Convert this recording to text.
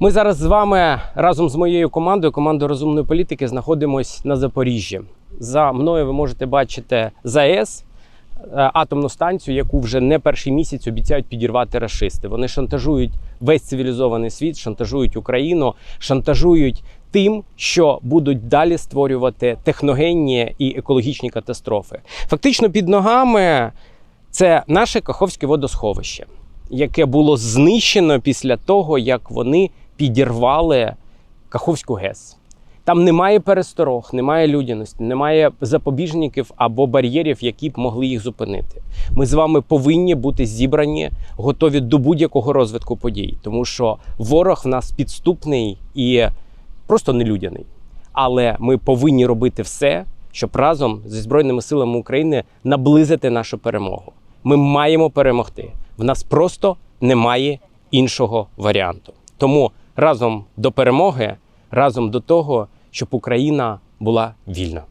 Ми зараз з вами разом з моєю командою, командою розумної політики, знаходимось на Запоріжжі. За мною ви можете бачити ЗАЕС, е, атомну станцію, яку вже не перший місяць обіцяють підірвати рашисти. Вони шантажують весь цивілізований світ, шантажують Україну, шантажують тим, що будуть далі створювати техногенні і екологічні катастрофи. Фактично під ногами це наше Каховське водосховище, яке було знищено після того, як вони підірвали Каховську ГЕС. Там немає пересторог, немає людяності, немає запобіжників або бар'єрів, які б могли їх зупинити. Ми з вами повинні бути зібрані, готові до будь-якого розвитку подій, тому що ворог в нас підступний і просто нелюдяний. Але ми повинні робити все, щоб разом зі Збройними силами України наблизити нашу перемогу. Ми маємо перемогти. В нас просто немає іншого варіанту. Тому разом до перемоги, разом до того, щоб Україна була вільна.